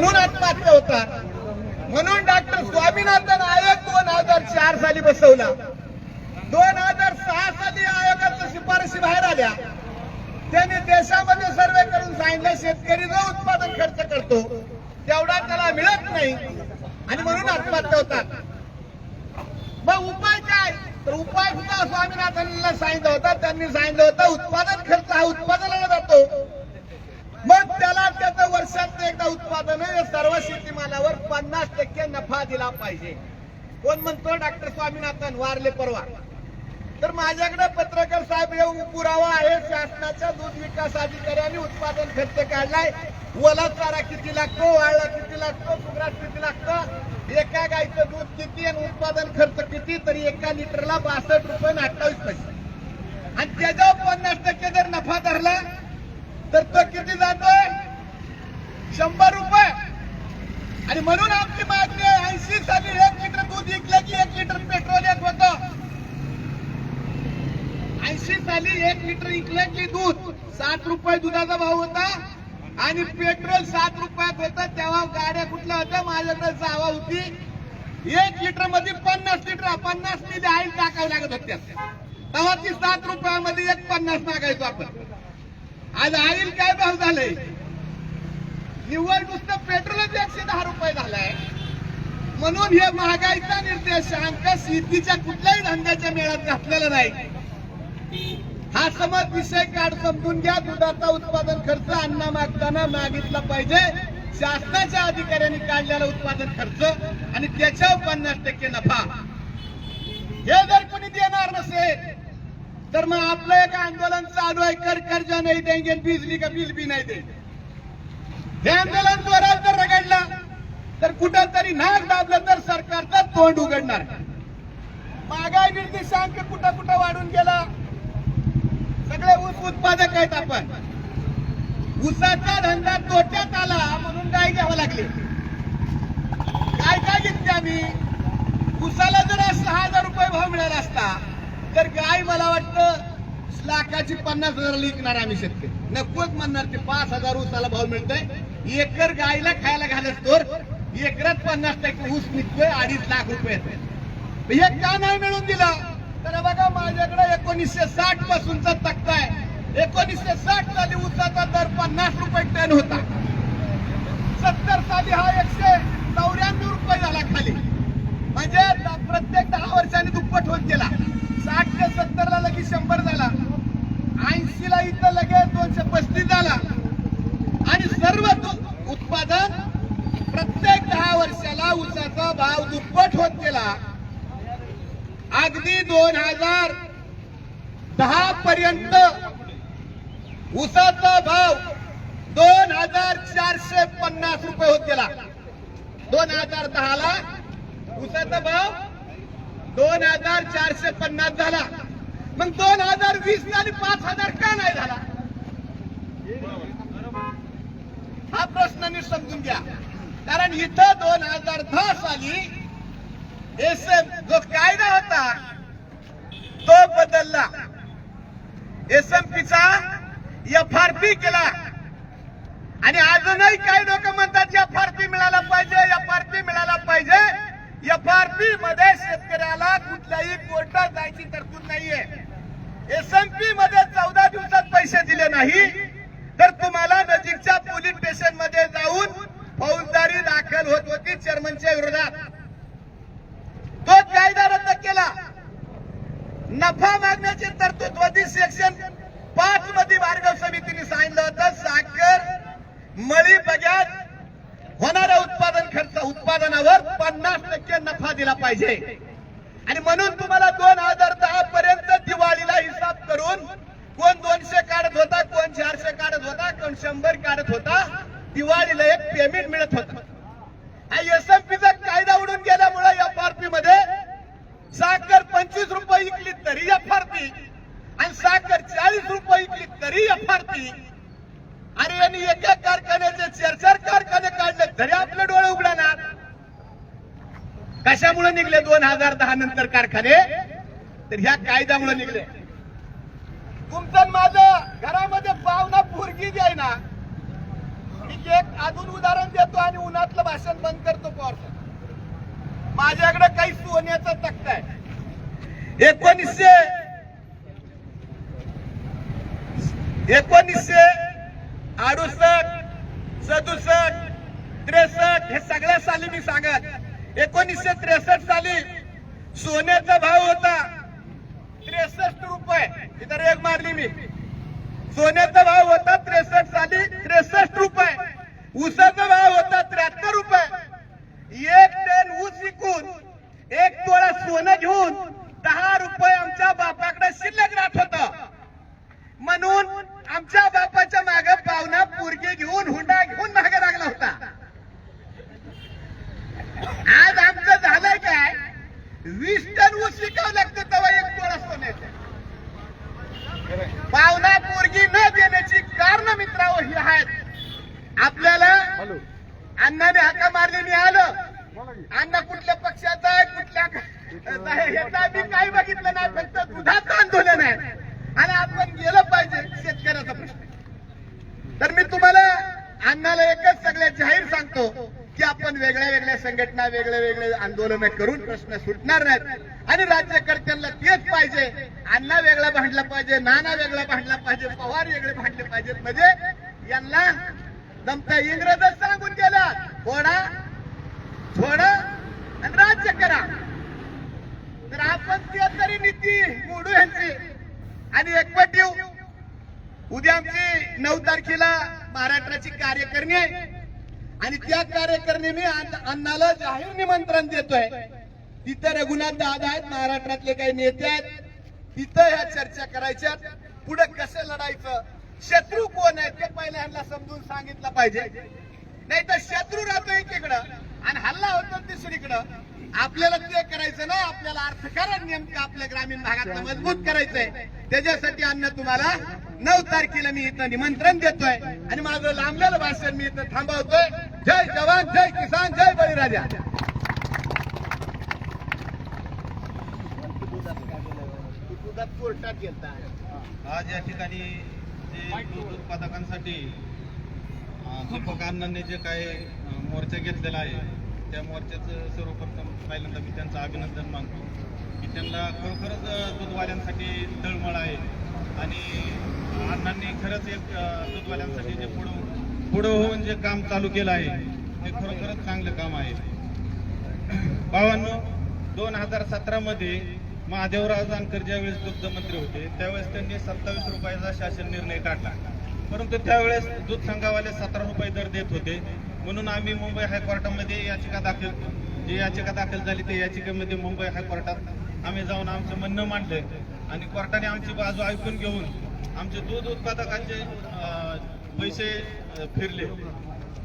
म्हणून आत्महत्या होतात. म्हणून डॉक्टर स्वामीनाथन आयोग दोन हजार चार साली बसवला. दोन हजार सहा साली आयोगाच्या शिफारशी बाहेर आल्या. त्यांनी देशामध्ये सर्वे करून सांगितलं शेतकरी जो उत्पादन खर्च करतो तेवढा त्याला मिळत नाही आणि म्हणून आत्महत्या होतात. मग उपाय काय? तर उपाय सुद्धा स्वामीनाथनला सांगितलं होता. त्यांनी सांगितलं होतं उत्पादन खर्च हा उत्पादनाला जातो. मग त्याला त्याचं वर्षात एकदा उत्पादन सर्व शेतीमालावर पन्नास टक्के नफा दिला पाहिजे. कोण म्हणतो? डॉक्टर स्वामीनाथन वारले परवा. तर माझ्याकडे पत्रकार साहेब येऊन पुरावा आहे. शासनाच्या दूध विकास अधिकाऱ्यांनी उत्पादन खर्च काढलाय. ओला चारा किती लागतो? वाळला किती लागतो? सुग्रास किती लागतो? एका गाईचं दूध किती आणि उत्पादन खर्च किती? तरी एका लिटरला बासष्ट रुपये आणि अठ्ठावीस पैसे. आणि त्याच्यावर पन्नास टक्के जर नफा धरला तर तो किती जातोय. शंभर रुपये. आणि म्हणून आमची मागणी आहे ऐंशी साली एक लिटर दूध विकलं की एक लिटर पेट्रोल एक होत. ऐंशी साली एक लिटर विकलं की दूध सात रुपये दुधाचा भाव होता. आणि पेट्रोल सात रुपयात होतं तेव्हा गाड्या कुठल्या होत्या? माझ्याकडे जावा होती. एक लिटरमध्ये पन्नास लिटर पन्नास मिली आईल टाकावी लागत होत्या. तेव्हा ती सात रुपयामध्ये एक पन्नास मागायचो आपण. आज आईल काय भाव झालंय निव्वळ नुसतं पेट्रोलच एकशे दहा रुपये झालाय. म्हणून हे महागाईचा निर्देशांक शेतीच्या कुठल्याही धंद्याच्या मेळ्यात घातलेला नाही. हा समज विषय काढ समजून घ्या. दुधाचा उत्पादन खर्च अन्न मागताना मागितला पाहिजे. शासनाच्या अधिकाऱ्यांनी काढलेला उत्पादन खर्च आणि त्याच्यावर पन्नास टक्के नफा. हे जर कोणी देणार नसेल तर मग आपलं एक आंदोलन चालू आहे. कर कर्ज नाही देंगे बिजली का बिल बी नाही देंगे. हे आंदोलन जोरात जर रगडला तर कुठं तरी नाक दाबलं तर सरकारचं तोंड उघडणार महागाई निर्देशांक कुठं कुठं वाढून गेला. सगळे ऊस उत्पादक आहेत आपण. ऊसाचा धंदा तोट्यात आला म्हणून गाय घ्यावं लागले. काय काय घेतली आम्ही? ऊसाला जर सहा हजार रुपये भाव मिळाला असता तर गाय मला वाटतं. लाखाची पन्नास हजार विकणार आम्ही शेतकरी. नकोच म्हणणार ते पाच हजार ऊसाला भाव मिळतोय. एकर गायला खायला घालत तोर एकरात पन्नास टक्के ऊस निघतोय अडीच लाख रुपये. हे का नाही मिळून दिला? तर बघा माझ्याकडे एकोणीसशे साठ पासूनचा तक्ता आहे एकोणीसशे साठ साली ऊसाचा दर पन्नास रुपये टन होता सत्तर साली हा एकशे चौऱ्याण्णव रुपये झाला खाली म्हणजे द- प्रत्येक दहा वर्षांनी दुप्पट होत गेला साठ ते सत्तर ला लगेच शंभर झाला ऐंशी ला इथं लगेच दोनशे पस्तीस झाला आणि सर्व दु- उत्पादन प्रत्येक दहा वर्षाला ऊसाचा भाव दुप्पट होत गेला अगदी दोन हजार दहा पर्यंत ऊसाचा भाव दोन हजार चारशे पन्नास रुपये होत गेला दोन हजार दहा ला ऊसाचा भाव दोन हजार चारशे पन्नास झाला. मग दोन हजार वीस आणि पाच हजार का नाही झाला? हा प्रश्न नीट समजून घ्या. कारण इथं दोन हजार दहा साली एस जो कायदा होता तो बदलला. एस एम पीचा एफ आर पी केला. आणि अजूनही काही लोक म्हणतात एफ आर पी मिळाला पाहिजे एफ आर पी मिळाला पाहिजे. एफ आर पी मध्ये शेतकऱ्याला कुठल्याही कोर्टात जायची तरतूद नाहीये. एस एम पी मध्ये चौदा दिवसात पैसे दिले नाही तर तुम्हाला नजीकच्या पोलीस स्टेशनमध्ये जाऊन फौजदारी दाखल होत होती चेअरमनच्या विरोधात तो कायदा रद्द केला नफा मागण्याची तरतूद होती सेक्शन पाच मध्ये भार्गव समितीने सांगितलं होतं साखर मळी बग्यात होणाऱ्या उत्पादन खर्च उत्पादनावर पन्नास टक्के नफा दिला पाहिजे. आणि म्हणून तुम्हाला दोन हजार दहा पर्यंत दिवाळीला हिसाब करून कोण दोनशे काढत होता कोण चारशे काढत होता कोण शंभर काढत होता दिवाळीला एक पेमेंट मिळत होतं. पीचा कायदा उडून गेल्यामुळे एफ आर पी मध्ये साखर पंचवीस रुपये विकली तरी एफ आर पी आणि साखर चाळीस रुपये विकली तरी एफ आर पी अरे यांनी एका कारखान्याचे चार चार कारखाने काढले तरी आपले डोळे उघडणार. कशामुळे निघले दोन हजार दहा नंतर कारखाने? तर ह्या कायद्यामुळे निघले. तुमचं माझं घरामध्ये पाहुणा पोरगी द्याय ना मी एक अजून उदाहरण देतो आणि उन्हा आपलं भाषण बंद करतो पवार माझ्याकडे काही सोन्याचा तक्ता आहे. एकोणीसशे एकोणीसशे अडुसष्ट सदुसष्ट त्रेसष्ट हे सगळ्या साली मी सांगत. एकोणीसशे त्रेसष्ट साली सोन्याचा भाव होता. त्रेसष्ट रुपये. इथं रेग मारली मी. सोन्याचा भाव होता त्रेसष्ट साली त्रेसष्ट रुपये. ऊसाचा भाव होता त्र्याहत्तर रुपये. एक टन ऊस विकून एक तोळा सोनं घेऊन दहा रुपये आमच्या बापाकडे शिल्लक राहत होत. म्हणून आमच्या बापाच्या मागे पाहुणा पुरगे घेऊन हुंडा घेऊन मागे लागला होता. आज आमचं झालंय काय? वीस टन ऊस विकावं लागतं तेव्हा एक तोळा सोन्याचं. पाहुणा पोरगी न देण्याची कारण मित्रांनो ही आहेत. आपल्याला अण्णाने हाका मारली मी आलं. अण्णा कुठल्या पक्षाचा आहे कुठल्या ह्याचा मी काही बघितलं नाही फक्त दुधाचं आंदोलन आहे. आणि आपण गेलं पाहिजे शेतकऱ्याचा प्रश्न. तर मी तुम्हाला अण्णाला एकच सगळ्या जाहीर सांगतो. की आपण वेगळ्या वेगळ्या संघटना वेगळे वेगळे आंदोलन करून प्रश्न सुटणार नाहीत. आणि राज्यकर्त्यांना तेच पाहिजे. अण्णा वेगळा भांडला पाहिजे नाना वेगळा भांडला पाहिजे पवार वेगळे भांडले पाहिजेत. म्हणजे यांना जमता इंग्रजच सांगून गेला थोडा थोडा आणि राज्य करा. तर आपण ते तरी नीती मोडू यांची. आणि एकवट येऊ. उद्या आमची नऊ तारखेला महाराष्ट्राची कार्यकारिणी आहे. आणि त्या कार्यकारिणी मी अण्ण- अण्णाला जाहीर निमंत्रण देतोय. तिथं रघुनाथ दादा आहेत महाराष्ट्रातले काही नेते आहेत. तिथं ह्या चर्चा करायच्या पुढे कसं लढायचं? शत्रू कोण आहे ते पहिल्या ह्यांना समजून सांगितलं पाहिजे. नाही तर शत्रू राहतो एकीकडं आणि हल्ला होतो दुसरीकडं आपल्याला ते करायचं नाही आपल्याला अर्थकारण नेमकं आपल्या ग्रामीण भागात मजबूत करायचंय. त्याच्यासाठी अन्न तुम्हाला नऊ तारखेला मी इथं निमंत्रण देतोय. आणि माझं लांबलेलं भाषण मी इथं थांबवतोय. जय जवान जय किसान जय बळीराजा कोर्टात गेलता आज या ठिकाणी जे दूध उत्पादकांसाठी अं, दीपक अण्णांनी जे काही मोर्चा घेतलेला आहे त्या मोर्चाचं सर्वप्रथम पहिल्यांदा मी त्यांचं अभिनंदन मानतो. की त्यांना खरोखरच दूधवाल्यांसाठी तळमळ आहे. आणि अण्णांनी खरंच एक दूधवाल्यांसाठी जे पुढं पुढं होऊन जे काम चालू केलं आहे ते खरोखरच चांगलं काम आहे. भावांनो दोन हजार सतरा मध्ये महादेवराव जानकर ज्यावेळेस दुग्ध मंत्री होते त्यावेळेस त्यांनी सत्तावीस रुपयाचा शासन निर्णय काढला. परंतु त्यावेळेस दूध संघावाले सतरा रुपये दर देत होते. म्हणून आम्ही मुंबई हायकोर्टामध्ये याचिका दाखल जी याचिका दाखल झाली त्या याचिकेमध्ये मुंबई हायकोर्टात आम्ही जाऊन आमचं म्हणणं मांडलं. आणि कोर्टाने आमची बाजू ऐकून घेऊन आमचे दूध उत्पादकांचे पैसे फिरले.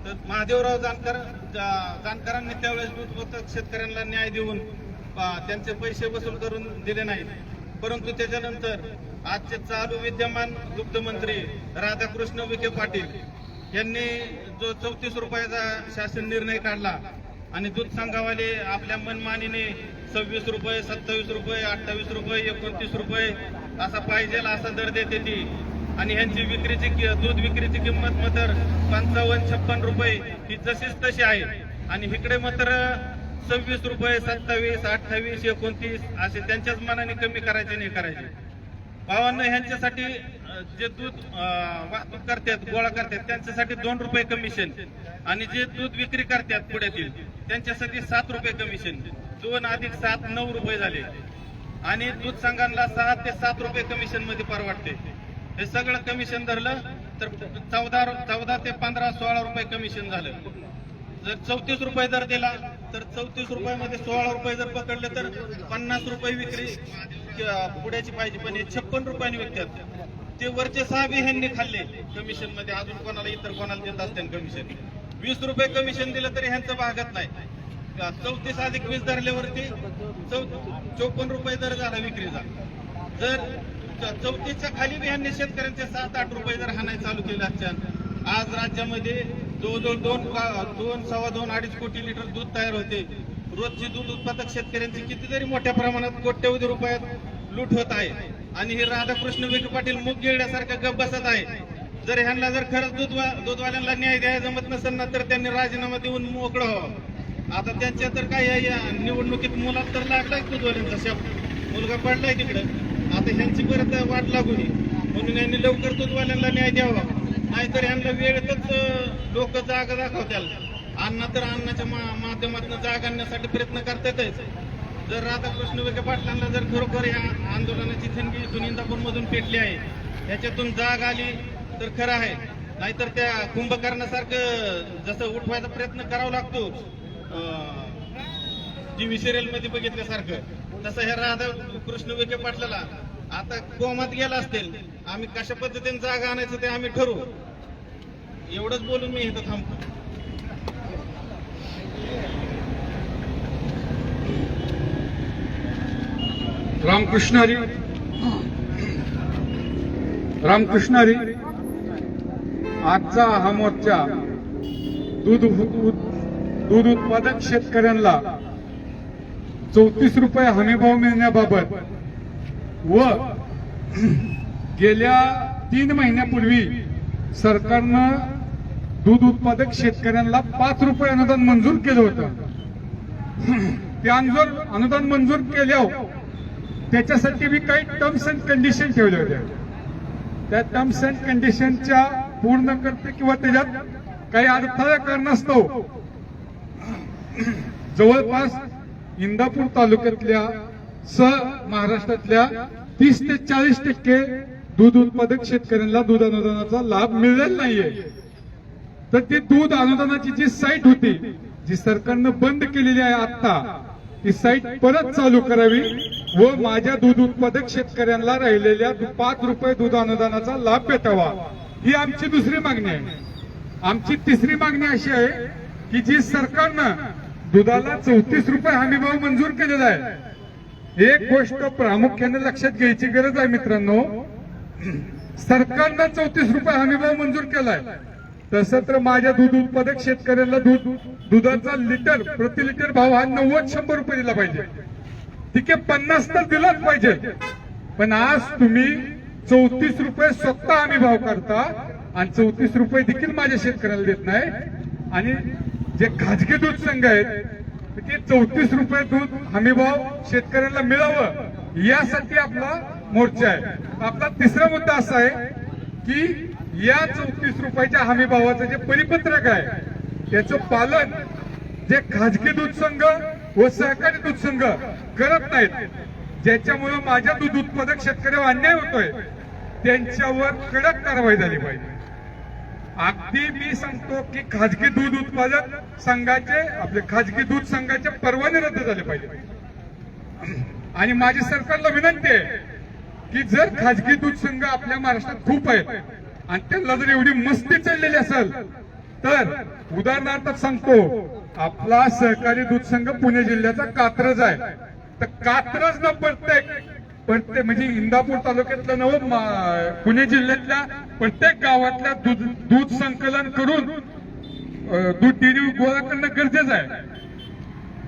तर महादेवराव जानकर जा- जानकरांनी त्यावेळेस दूध शेतकऱ्यांना न्याय देऊन त्यांचे पैसे वसूल करून दिले नाहीत. परंतु त्याच्यानंतर आजचे चालू विद्यमान दुग्धमंत्री राधाकृष्ण विखे पाटील यांनी जो चौतीस रुपयाचा शासन निर्णय काढला आणि दूध संघावाले आपल्या मनमानीने सव्वीस रुपये सत्तावीस रुपये अठ्ठावीस रुपये एकोणतीस रुपये असा पाहिजे असा दर देते ती आणि ह्यांची विक्रीची कि- दूध विक्रीची किंमत मात्र पंचावन्न छप्पन रुपये ही जशीच तशी आहे. आणि इकडे मात्र सव्वीस रुपये सत्तावीस अठ्ठावीस एकोणतीस असे त्यांच्याच मनाने कमी करायचे नाही करायचे. भावांना ह्यांच्यासाठी जे दूध वाहतूक करतात गोळा करतात त्यांच्यासाठी दोन रुपये कमिशन आणि जे दूध विक्री करतात पुण्यातील त्यांच्यासाठी सात रुपये कमिशन दोन अधिक सात नऊ रुपये झाले. आणि दूध संघांना सहा ते सात रुपये कमिशनमध्ये परवडते. हे सगळं कमिशन धरलं तर चौदा चौदा ते पंधरा सोळा रुपये कमिशन झालं. जर चौतीस रुपये दर दिला तर चौतीस रुपयामध्ये सोळा रुपये जर पकडले तर पन्नास रुपये विक्री पुढ्याची पाहिजे पण हे छप्पन रुपयांनी विकतात. ते वरचे सहा बी ह्यांनी खाल्ले कमिशनमध्ये अजून कोणाला इतर कोणाला देत असते कमिशन वीस रुपये कमिशन दिलं तरी ह्यांचं भागत नाही. चौतीस अधिक वीस धरल्यावरती चौ चोपन्न रुपये दर झाला विक्रीचा. जर चौथीच्या खाली बी ह्यांनी शेतकऱ्यांचे सात आठ रुपये जर हाणाय चालू केले असतात आज राज्यामध्ये जवळजवळ दोन दोन सव्वा दोन अडीच कोटी लिटर दूध तयार होते. रोजची दूध उत्पादक शेतकऱ्यांची कितीतरी मोठ्या प्रमाणात कोट्यवधी रुपयात लूट होत आहे. आणि हे राधाकृष्ण विखे पाटील मुख गिळण्यासारखं गप बसत आहे. जर ह्यांना जर खरंच दूधवा दूधवाल्यांना न्याय द्यायला जमत नसेल ना तर त्यांनी राजीनामा देऊन मोकळं व्हावं. आता त्यांच्या तर काय या- या निवडणुकीत मुलात तर लागलाय दूधवाल्यांचा शब्द. मुलगा पडलाय तिकडं. आता ह्यांची परत वाट लागू नये म्हणून यांनी लवकर दूधवाल्यांना न्याय द्यावा नाहीतर ह्यांना वेळेतच लोक जागा दाखवत्याल अण्णा तर अण्णाच्या मा- माध्यमातून जाग आणण्यासाठी प्रयत्न करतातच. जर राधाकृष्ण विखे पाटलांना जर खरोखर या आंदोलनाची थंडी इथून पेटली आहे याच्यातून जाग आली तर खरं आहे. नाहीतर त्या कुंभकर्णासारखं जसं उठवायचा प्रयत्न करावा लागतो टीव्ही सिरियलमध्ये बघितल्यासारखं तसं ह्या राधा कृष्ण विखे पाटलाला आता कोमात गेला असतील आम्ही कशा पद्धतीने जागा आणायचं ते आम्ही ठरवू. एवढंच बोलून मी इथं थांबतो. रामकृष्ण हरी. रामकृष्ण हरी. आजचा हा मोर्चा दूध दूध उत्पादक शेतकऱ्यांना चौतीस रुपये हमीभाव मिळण्याबाबत व गेल्या तीन महिन्यापूर्वी सरकारनं दूध उत्पादक शेतकऱ्यांना पाच रुपये अनुदान मंजूर केलं होतं. ते अनुदान अनुदान मंजूर केल्यावर त्याच्यासाठी मी काही टर्म्स अँड कंडिशन ठेवल्या होत्या. त्या टर्म्स अँड कंडिशनच्या पूर्ण करते किंवा त्याच्यात काही अडथळा कारणास्तव जवळपास इंदापूर तालुक्यातल्या स महाराष्ट्रातल्या तीस ते चाळीस टक्के दूध उत्पादक शेतकऱ्यांना दूध अनुदानाचा लाभ मिळलेला नाहीये. तर ती दूध अनुदानाची जी साईट होती जी सरकारनं बंद केलेली आहे आता ती साईट परत चालू करावी व माझ्या दूध उत्पादक शेतकऱ्यांना राहिलेल्या पाच रुपये दूध अनुदानाचा लाभ भेटावा. ही आमची दुसरी मागणी आहे. आमची तिसरी मागणी अशी आहे की जी सरकारनं दुधाला चौतीस रुपये हमीभाव मंजूर केलेला आहे एक गोष्ट प्रामुख्याने लक्षात घ्यायची गरज आहे मित्रांनो. सरकारनं चौतीस रुपये हमीभाव मंजूर केलाय. तसं तर माझ्या दूध उत्पादक शेतकऱ्यांना दूध दुधाचा लिटर प्रति लिटर भाव हा नव्वद शंभर रुपये दिला पाहिजे. ठीक आहे पन्नास तर दिलाच पाहिजे. पण आज तुम्ही चौतीस रुपये स्वतः आम्ही भाव करता आणि चौतीस रुपये देखील माझ्या शेतकऱ्याला देत नाही. आणि जे खाजगी दूध संघ आहेत किती चौतीस रुपये दूध हमीभाव शेतकऱ्यांना मिळावं यासाठी आपला मोर्चा आहे. आपला तिसरा मुद्दा असा आहे की या चौतीस रुपयाच्या हमीभावाचं जे परिपत्रक आहे त्याचं पालन जे खाजगी दूध संघ व सहकारी दूध संघ करत नाहीत ज्याच्यामुळे माझ्या दूध उत्पादक शेतकऱ्यावर अन्याय होतोय त्यांच्यावर कडक कारवाई झाली पाहिजे. अगदी मी सांगतो की खाजगी दूध उत्पादक संघाचे आपले खाजगी दूध संघाचे परवाने रद्द झाले पाहिजे आणि माझी सरकारला विनंती आहे की जर खाजगी दूध संघ आपल्या महाराष्ट्रात खूप आहेत आणि त्यांना जर एवढी मस्ती चढलेली असेल तर उदाहरणार्थ सांगतो आपला सहकारी दूध संघ पुणे जिल्ह्याचा कात्रज आहे. तर कात्रज न प्रत्येक पण ते म्हणजे इंदापूर तालुक्यातलं नव पुणे जिल्ह्यातल्या प्रत्येक गावातल्या दूध दूध संकलन करून दूध डेरी गोळा करणं गरजेचं आहे.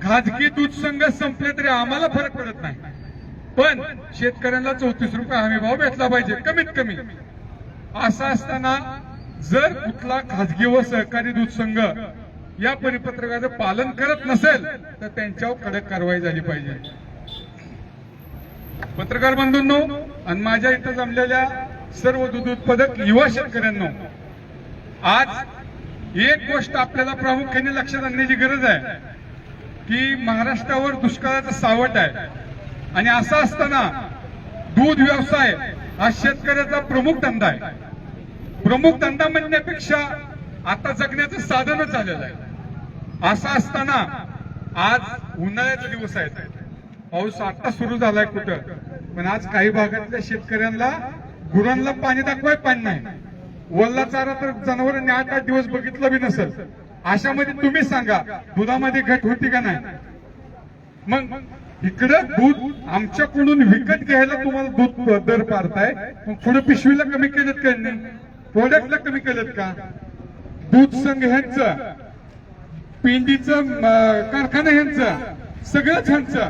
खाजगी दूध संघ संपले तरी आम्हाला फरक पडत नाही. पण शेतकऱ्यांना चौतीस रुपये हमी भाव भेटला पाहिजे कमीत कमी. असं असताना जर कुठला खाजगी व सहकारी दूध संघ या परिपत्रकाचं पालन करत नसेल तर त्यांच्यावर कडक कारवाई झाली पाहिजे. पत्रकार बंधूंनो आणि माझ्या इथं जमलेल्या सर्व दूध उत्पादक युवा शेतकऱ्यांनो आज एक गोष्ट आपल्याला प्रामुख्याने लक्षात आणण्याची गरज आहे की महाराष्ट्रावर दुष्काळाचं सावट आहे. आणि असं असताना दूध व्यवसाय हा शेतकऱ्याचा प्रमुख धंदा आहे. प्रमुख धंदा म्हणण्यापेक्षा आता जगण्याचं साधनच झालेलं आहे. असं असताना आज उन्हाळ्याचे दिवस आहेत पाऊस आता सुरू झालाय कुठं? पण आज काही भागातल्या शेतकऱ्यांना गुरांना पाणी दाखवाय पाणी नाही. वल्ला चारा तर जनावरांनी आठ आठ दिवस बघितलं बी नसेल. अशामध्ये तुम्ही सांगा दुधामध्ये घट होती का नाही? मग इकडं दूध आमच्याकडून विकत घ्यायला तुम्हाला दूध दर पाडताय मग पुढे पिशवीला कमी केलेत का नाही प्रोडक्टला कमी केलेत का? दूध संघ ह्यांचं पिंडीचं कारखाना ह्यांचं सगळंच ह्यांचं.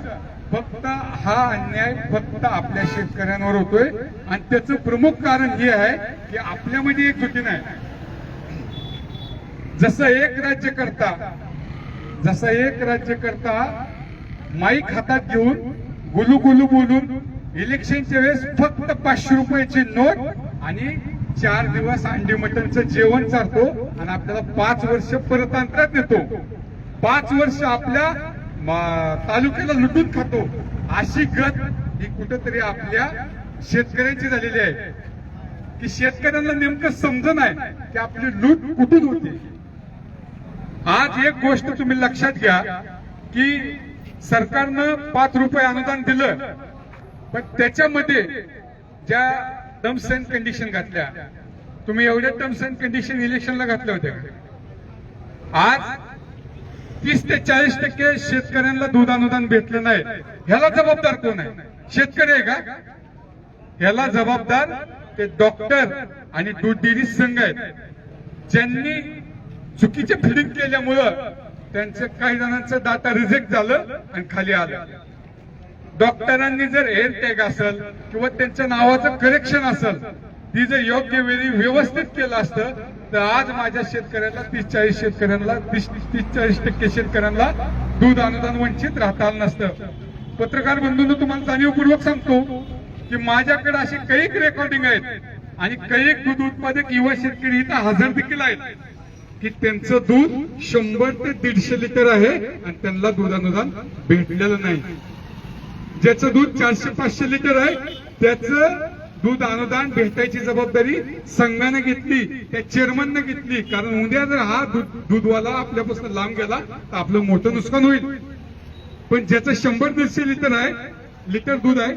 फक्त हा अन्याय फक्त आपल्या शेतकऱ्यांवर होतोय. आणि त्याचं प्रमुख कारण हे आहे की आपल्यामध्ये एकजुटी नाही. जसं एक राज्य करता जसं एक राज्य करता माईक हातात घेऊन गुलू गुलू बोलून इलेक्शनच्या वेळेस फक्त पाचशे रुपयाची नोट आणि चार दिवस अंडी मटनचं जेवण चालतो आणि आपल्याला पाच वर्ष परतंत्रात नेतो. पाच वर्ष आपल्या तालुक्याला लुटून खातो. अशी गत ही कुठंतरी आपल्या शेतकऱ्यांची झालेली आहे. की शेतकऱ्यांना नेमकं समज नाही की आपली लूट कुठून होते. आज एक गोष्ट तुम्ही लक्षात घ्या की सरकारनं पाच रुपये अनुदान दिलं. पण त्याच्यामध्ये ज्या टर्म्स अँड कंडिशन घातल्या तुम्ही एवढ्या टर्म्स अँड कंडिशन इलेक्शनला घातल्या होत्या. आज तीस ते चाळीस टक्के शेतकऱ्यांना दूध अनुदान भेटलं नाही. ह्याला जबाबदार कोण आहे? शेतकरी आहे का? ह्याला जबाबदार ते डॉक्टर आणि दूध डेअरी संघ आहेत. ज्यांनी चुकीचे फिडिंग केल्यामुळं त्यांचं काही जणांचं डाटा रिजेक्ट झालं आणि खाली आलं. डॉक्टरांनी जर एअर टॅग असेल किंवा त्यांच्या नावाचं करेक्शन असेल ती जर योग्य वेळी व्यवस्थित केलं असतं तर आज माझ्या शेतकऱ्यांना तीस चाळीस शेतकऱ्यांना तीस चाळीस टक्के शेतकऱ्यांना दूध अनुदान वंचित राहता आलं नसतं. पत्रकार बंधूंनो तुम्हाला जाणीवपूर्वक सांगतो की माझ्याकडे असे कैक रेकॉर्डिंग आहेत आणि कैक दूध उत्पादक युवा शेतकरी इथं हजर देखील आहेत की त्यांचं दूध शंभर ते दीडशे लिटर आहे आणि त्यांना दूध अनुदान भेटलेलं नाही. ज्याचं दूध चारशे पाचशे लिटर आहे त्याचं दूध अनुदान भेटायची जबाबदारी संघाने घेतली त्या चेअरमनने घेतली. कारण उद्या जर हा दूध दूधवाला आपल्यापासून लांब गेला तर आपलं मोठं नुकसान होईल. पण ज्याचं शंभर दीडशे लिटर आहे लिटर दूध आहे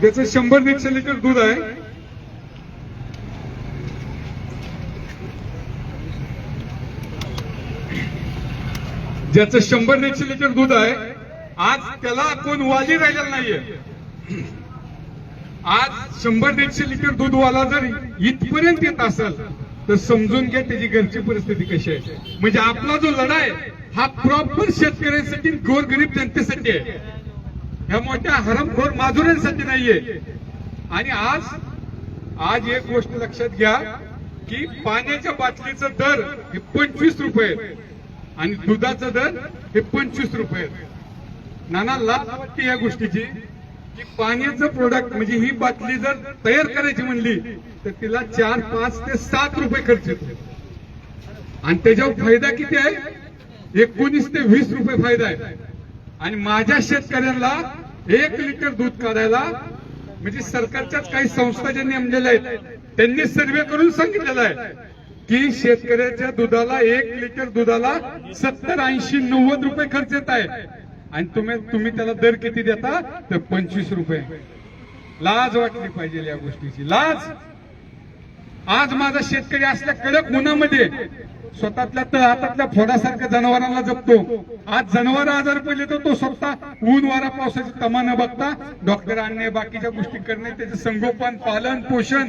ज्याचं शंभर दीडशे लिटर दूध आहे ज्याचं शंभर दीडशे लिटर दूध आहे आज त्याला कोण वाली राहिलेला नाहीये. आज शंभर दीडशे लिटर दूधवाला जर इथपर्यंत येत असेल तर समजून घ्या त्याची घरची परिस्थिती कशी आहे. म्हणजे आपला जो लढा आहे हा प्रॉपर शेतकऱ्यांसाठी गोरगरीब जनतेसाठी आहे. ह्या मोठ्या हरमखोर माजुऱ्यांसाठी नाहीये. आणि आज आज एक गोष्ट लक्षात घ्या की पाण्याच्या बाटलीचं दर हे पंचवीस रुपये आणि दुधाचा दर हे पंचवीस रुपये नाना लाज वाटते या गोष्टीची. की पाण्याचं प्रोडक्ट म्हणजे ही बाटली जर तयार करायची म्हणली तर तिला चार पाच ते सात रुपये खर्च येतो. आणि त्याच्यावर फायदा किती आहे? एकोणीस ते वीस रुपये फायदा आहे. आणि माझ्या शेतकऱ्यांना एक लिटर दूध काढायला म्हणजे सरकारच्याच काही संस्था ज्यांनी नेमलेल्या आहेत त्यांनी सर्वे करून सांगितलेलं आहे की शेतकऱ्याच्या दुधाला एक लिटर दुधाला सत्तर ऐंशी नव्वद रुपये खर्च येत आहे. आणि तुम्ही तुम्ही त्याला दर किती देता? तर पंचवीस रुपये. लाज वाटली पाहिजे या गोष्टीची. लाज. आज माझा शेतकरी असल्या कडक उन्हामध्ये स्वतःतल्या तर हातातल्या फोडासारख्या जनावरांना जपतो. आज जनावर आजार पडले तर तो स्वतः ऊन वारा पावसाची तमा न बघता डॉक्टर आणणे बाकीच्या गोष्टी करणे त्याचं संगोपन पालन पोषण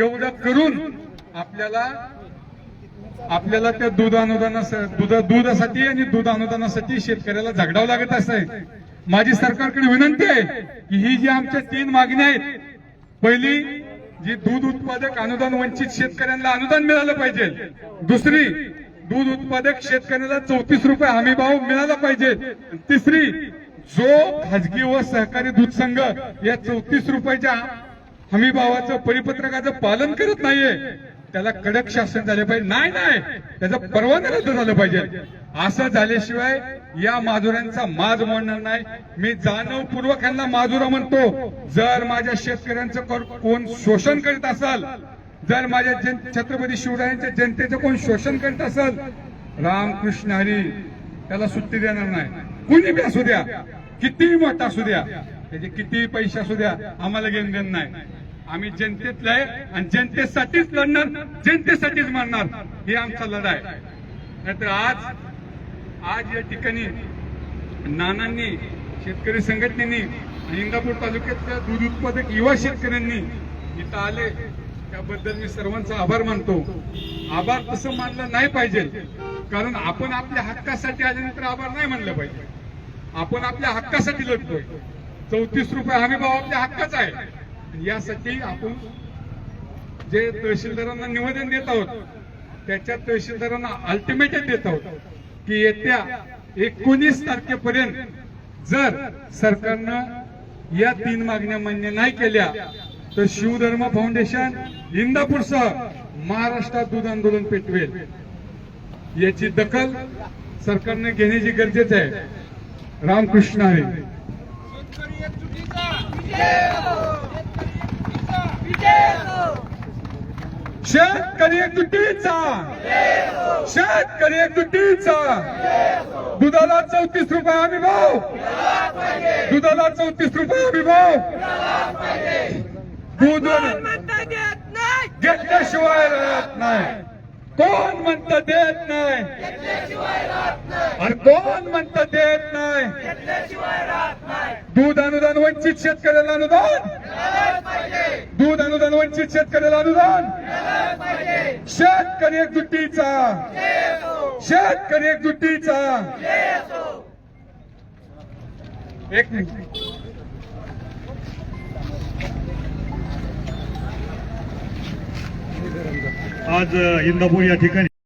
एवढं करून आपल्याला आपल्याला त्या दूध अनुदानासाठी दूध दुधासाठी आणि दूध अनुदानासाठी शेतकऱ्याला झगडावं लागत असं माझी सरकारकडे विनंती आहे की ही जी आमच्या तीन मागण्या आहेत पहिली जी दूध उत्पादक अनुदान वंचित शेतकऱ्यांना अनुदान मिळालं पाहिजे. दुसरी दूध उत्पादक शेतकऱ्याला चौतीस रुपये हमी भाव मिळाला पाहिजे. तिसरी जो खाजगी व सहकारी दूध संघ या चौतीस रुपयाच्या हमी भावाचं परिपत्रकाचं पालन करत नाहीये त्याला कडक शासन झाले पाहिजे. नाही नाही. त्याचं परवाना रद्द झालं पाहिजे. असं झाल्याशिवाय या माजुरांचा माज म्हणणार नाही. मी जाणवपूर्वक यांना माजुरा म्हणतो. जर माझ्या शेतकऱ्यांचं कोण शोषण करीत असाल जर माझ्या जन छत्रपती शिवरायांच्या जनतेचं कोण शोषण करीत असाल रामकृष्ण हरी त्याला सुट्टी देणार नाही. कुणी बी असू द्या. कितीही मोठा असू द्या. त्याचे कितीही पैसे असू द्या आम्हाला घेऊन देणं नाही. आम्ही जनतेतलं आहे आणि जनतेसाठीच लढणार जनतेसाठीच मारणार ही आमचा लढा आहे नाहीतर आज आज या ठिकाणी नानांनी शेतकरी संघटनेनी आणि इंदापूर तालुक्यातल्या दूध उत्पादक युवा शेतकऱ्यांनी इथं आले. त्याबद्दल मी सर्वांचा आभार मानतो. आभार तसं मानलं नाही पाहिजे. कारण आपण आपल्या हक्कासाठी आल्यानंतर आभार नाही मानलं पाहिजे. आपण आपल्या हक्कासाठी लढतोय. चौतीस रुपये हमी भाव आपल्या हक्काचा आहे. यासाठी आपण जे तहसीलदारांना निवेदन देत आहोत त्याच्या तहसीलदारांना अल्टिमेटम देत आहोत की येत्या एकोणीस तारखेपर्यंत जर सरकारनं या तीन मागण्या मान्य नाही केल्या तर शिवधर्म फाउंडेशन इंदापूरसह महाराष्ट्रात दूध आंदोलन पेटवेल. याची दखल सरकारने घेण्याची गरजेचं आहे. रामकृष्ण हरी. शेतकरी एकजुटीचा. शेतकरी एकजुटीचा. एकजुटीचा दुधाला चौतीस रुपये हमी भाव. दुधाला चौतीस रुपये हमी भाव. दूध घेतल्याशिवाय राहत नाही. कोण म्हणत देत नाही? अरे कोण म्हणत देत नाही? दूध अनुदान वंचित शेतकऱ्याला अनुदान? दूध अनुदान वंचित शेतकऱ्याला अनुदान? शेतकरी एकजुटीचा. शेतकरी एकजुटीचा. एक मिनिट. आज इंदापूर या ठिकाणी